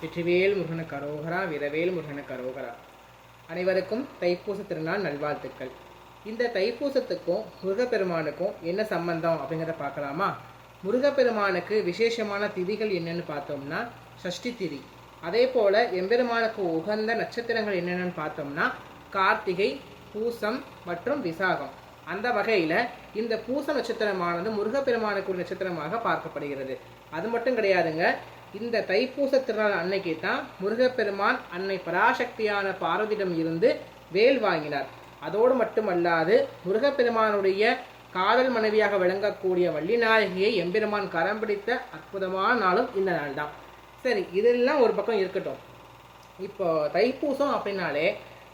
வெற்றிவேல் முருகன கரோகரா வீரவேல் முருகன கரோகரா. அனைவருக்கும் தைப்பூச திருநாள் நல்வாழ்த்துக்கள். இந்த தைப்பூசத்துக்கும் முருகப்பெருமானுக்கும் என்ன சம்பந்தம் அப்படிங்கிறத பார்க்கலாமா? முருகப்பெருமானுக்கு விசேஷமான திதிகள் என்னன்னு பார்த்தோம்னா சஷ்டி திதி. அதே போல் எம்பெருமானுக்கு உகந்த நட்சத்திரங்கள் என்னென்னு பார்த்தோம்னா கார்த்திகை பூசம் மற்றும் விசாகம். அந்த வகையில் இந்த பூச நட்சத்திரமானது முருகப்பெருமானுக்கு நட்சத்திரமாக பார்க்கப்படுகிறது. அது மட்டும் கிடையாதுங்க இந்த தைப்பூச திருநாள் அன்னைக்கு தான் முருகப்பெருமான் அன்னை பராசக்தியான பார்வதியிடம் இருந்து வேல் வாங்கினார். அதோடு மட்டுமல்லாது முருகப்பெருமானுடைய காதல் மனைவியாக விளங்கக்கூடிய வள்ளிநாயகியை எம்பெருமான் கரம் பிடித்த அற்புதமான நாளும் இந்த நாள் தான். சரி இதெல்லாம் ஒரு பக்கம் இருக்கட்டும். இப்போ தைப்பூசம் அப்படின்னாலே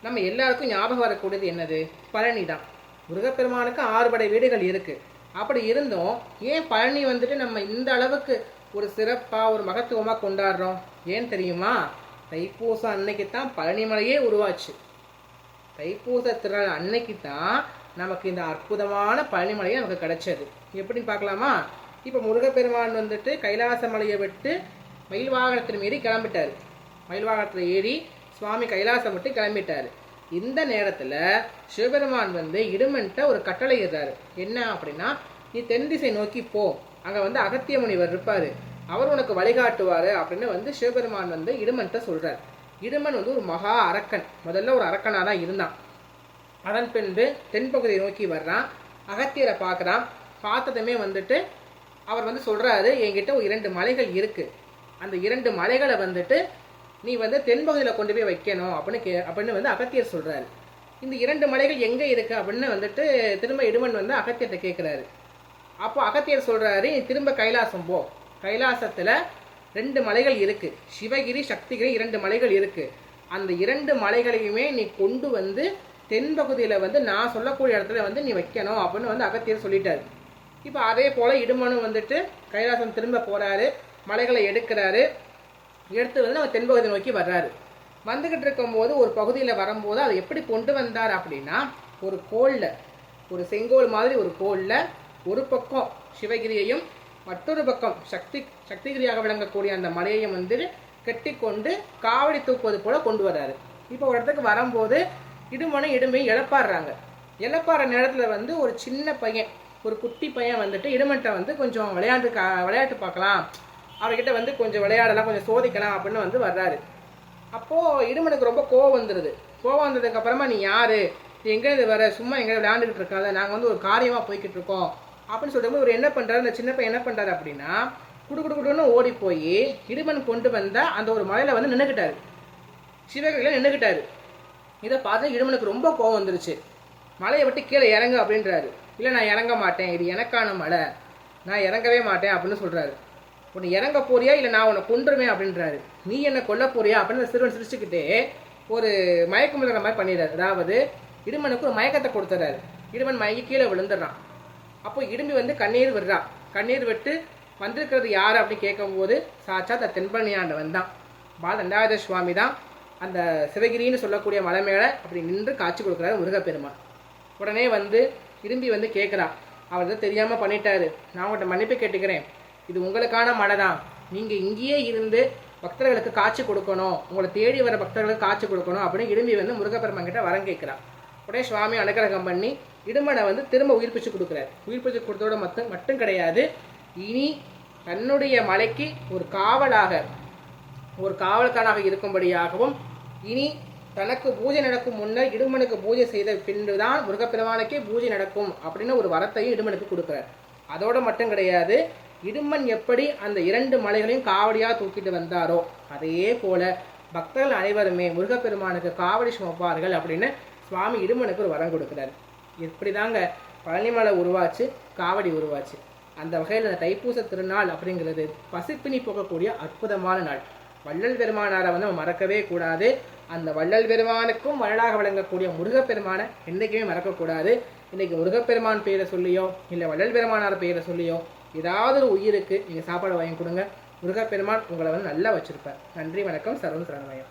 நம்ம எல்லாருக்கும் ஞாபகம் வரக்கூடியது என்னது? பழனி தான் முருகப்பெருமானுக்கு ஆறு படை வீடுகள் இருக்கு. அப்படி இருந்தும் ஏன் பழனி வந்துட்டு நம்ம இந்த அளவுக்கு ஒரு சிறப்பாக ஒரு மகத்துவமாக கொண்டாடுறோம்? ஏன் தெரியுமா? தைப்பூசம் அன்னைக்கு தான் பழனிமலையே உருவாச்சு. தைப்பூச திருநாள் அன்னைக்கு தான் நமக்கு இந்த அற்புதமான பழனிமலையே நமக்கு கிடைச்சது. எப்படின்னு பார்க்கலாமா? இப்போ முருகப்பெருமான் வந்துட்டு கைலாச மலையை விட்டு மயில் வாகனத்தின் மீறி கிளம்பிட்டார். மயில் வாகனத்தில் ஏறி சுவாமி கைலாசம் விட்டு கிளம்பிட்டார். இந்த நேரத்தில் சிவபெருமான் வந்து இடுமன்ட்ட ஒரு கட்டளை இடுறாரு என்ன அப்படின்னா நீ தென் திசை நோக்கி போ. அங்கே வந்து அகத்திய முனிவர் இருப்பார். அவர் உனக்கு வழிகாட்டுவார் அப்படின்னு வந்து சிவபெருமான் வந்து இடுமன்ட்ட சொல்கிறார் இடுமன் வந்து ஒரு மகா அரக்கன். முதல்ல ஒரு அரக்கனாக தான் இருந்தான். அதன் பின்பு தென்பகுதியை நோக்கி வர்றான். அகத்தியரை பார்க்குறான். பார்த்ததுமே வந்துட்டு அவர் வந்து சொல்கிறாரு என்கிட்ட இரண்டு மலைகள் இருக்குது அந்த இரண்டு மலைகளை வந்துட்டு நீ வந்து தென்பகுதியில் கொண்டு போய் வைக்கணும் அப்படின்னு கே அப்படின்னு வந்து அகத்தியர் சொல்கிறாரு இந்த இரண்டு மலைகள் எங்கே இருக்குது அப்படின்னு வந்துட்டு திரும்ப இடுமன் வந்து அகத்தியத்தை கேட்குறாரு அப்போ அகத்தியர் சொல்கிறாரு நீ திரும்ப கைலாசம் போ. கைலாசத்தில் ரெண்டு மலைகள் இருக்குது சிவகிரி சக்திகிரி இரண்டு மலைகள் இருக்குது அந்த இரண்டு மலைகளையுமே நீ கொண்டு வந்து தென்பகுதியில் வந்து நான் சொல்லக்கூடிய இடத்துல வந்து நீ வைக்கணும் அப்படின்னு வந்து அகத்தியர் சொல்லிட்டாரு. இப்போ அதே போல் இடுமனும் வந்துட்டு கைலாசம் திரும்ப போகிறாரு மலைகளை எடுக்கிறாரு. எடுத்து வந்து நம்ம தென்பகுதி நோக்கி வர்றாரு. வந்துக்கிட்டு இருக்கும்போது ஒரு பகுதியில் வரும்போது அதை எப்படி கொண்டு வந்தார் அப்படின்னா ஒரு கோளில் ஒரு செங்கோல் மாதிரி ஒரு கோளில் ஒரு பக்கம் சிவகிரியையும் மற்றொரு பக்கம் சக்தி சக்திகிரியாக விளங்கக்கூடிய அந்த மலையையும் வந்து கட்டி கொண்டு காவடி தூக்குவது போல கொண்டு வர்றாரு. இப்போ ஒரு இடத்துக்கு வரும்போது இடுமனும் இடுமையும் இழப்பாடுறாங்க இழப்பாடுற நேரத்தில் வந்து ஒரு சின்ன பையன் ஒரு குட்டி பையன் வந்துட்டு இடுமன்ட்ட வந்து கொஞ்சம் விளையாண்டு கா விளையாட்டு பார்க்கலாம். அவர்கிட்ட வந்து கொஞ்சம் விளையாடலாம் கொஞ்சம் சோதிக்கலாம் அப்படின்னு வந்து வர்றாரு. அப்போது இடுமனுக்கு ரொம்ப கோவம் வந்துடுது கோவம் வந்ததுக்கப்புறமா நீ யார்? நீ எங்கேருந்து வர? சும்மா எங்கே விளையாண்டுக்கிட்டு இருக்காத. நாங்கள் வந்து ஒரு காரியமாக போய்கிட்டு இருக்கோம். அப்படின்னு சொல்லும்போது இவர் என்ன பண்ணுறாரு அந்த சின்ன பையன் என்ன பண்ணுறாரு அப்படின்னா குடு குடு குடுன்னு ஓடி போய் இடுமன் கொண்டு வந்த அந்த ஒரு மலையில் வந்து நின்றுக்கிட்டாரு சிவகையில் நின்றுக்கிட்டாரு இதை பார்த்து இடுமனுக்கு ரொம்ப கோவம் வந்துருச்சு. மலையை விட்டு கீழே இறங்கு அப்படின்றாரு. இல்லை நான் இறங்க மாட்டேன். இது எனக்கான மலை. நான் இறங்கவே மாட்டேன் அப்படின்னு சொல்கிறாரு உன்னை இறங்க போறியா இல்லை நான் உன்னை கொண்டுருவேன் அப்படின்றாரு. நீ என்ன கொல்ல போறியா அப்படின்னு சிறுவன் சிரிச்சுக்கிட்டே ஒரு மயக்கம் விழுற மாதிரி பண்ணிடுறாரு. அதாவது இடுமனுக்கு ஒரு மயக்கத்தை கொடுத்துறாரு இடுமன் மயங்கி கீழே விழுந்துடுறான். அப்போ இடும்பி வந்து கண்ணீர் விடுறான் கண்ணீர் விட்டு வந்திருக்கிறது யார் அப்படின்னு கேட்கும்போது சாச்சா த தென்பழனியாண்டவன் தான். பாலண்டாயுத சுவாமி தான். அந்த சிவகிரின்னு சொல்லக்கூடிய மலை மேலே அப்படி நின்று காட்சி கொடுக்குறாரு முருகப்பெருமான். உடனே வந்து திரும்பி வந்து கேட்குறான் அவர் தான் தெரியாமல் பண்ணிட்டாரு. நான் உங்கள்கிட்ட மன்னிப்பு கேட்டுக்கிறேன். இது உங்களுக்கான மனதான் தான் நீங்கள் இங்கேயே இருந்து பக்தர்களுக்கு காட்சி கொடுக்கணும். உங்களை தேடி வர பக்தர்களுக்கு காட்சி கொடுக்கணும் அப்படின்னு இடும்பி வந்து முருகப்பெருமன் கிட்ட வரம் கேட்குறான் உடனே சுவாமி அனுகிரகம் பண்ணி இடுமனை வந்து திரும்ப உயிர்ப்பிச்சு கொடுக்குறாரு. உயிர்ப்பிச்சு கொடுத்தோட மட்டும் மட்டும் கிடையாது. இனி தன்னுடைய மலைக்கு ஒரு காவலாக ஒரு காவல்காரனாக இருக்கும்படியாகவும் இனி தனக்கு பூஜை நடக்கும் முன்னர் இடுமனுக்கு பூஜை செய்த பின்பு தான் முருகப்பெருமானுக்கே பூஜை நடக்கும் அப்படின்னு ஒரு வரத்தையும் இடுமனுக்கு கொடுக்குறார். அதோடு மட்டும் கிடையாது. இடுமன் எப்படி அந்த இரண்டு மலைகளையும் காவடியாக தூக்கிட்டு வந்தாரோ அதே போல பக்தர்கள் அனைவருமே முருகப்பெருமானுக்கு காவடி சுமப்பார்கள் அப்படின்னு சுவாமி இடுமனுக்கு ஒரு வரம் கொடுக்குறாரு. இப்படிதாங்க பழனிமலை உருவாச்சு காவடி உருவாச்சு? அந்த வகையில் அந்த தைப்பூச திருநாள் அப்படிங்கிறது பசிப்பினி போகக்கூடிய அற்புதமான நாள். வள்ளல் பெருமானாரை வந்து நம்ம மறக்கவே கூடாது. அந்த வள்ளல் பெருமானுக்கும் வள்ளலாக விளங்கக்கூடிய முருகப்பெருமானை என்றைக்குமே மறக்கக்கூடாது. இன்னைக்கு முருகப்பெருமான் பெயரை சொல்லியோ இல்லை வள்ளல் பெருமானார் பெயரை சொல்லியோ ஏதாவது ஒரு உயிருக்கு நீங்கள் சாப்பாடு வாங்கி கொடுங்க. முருகப்பெருமான் உங்களை வந்து நல்லா வச்சுருப்பேன் நன்றி வணக்கம். சரவண சரணமயம்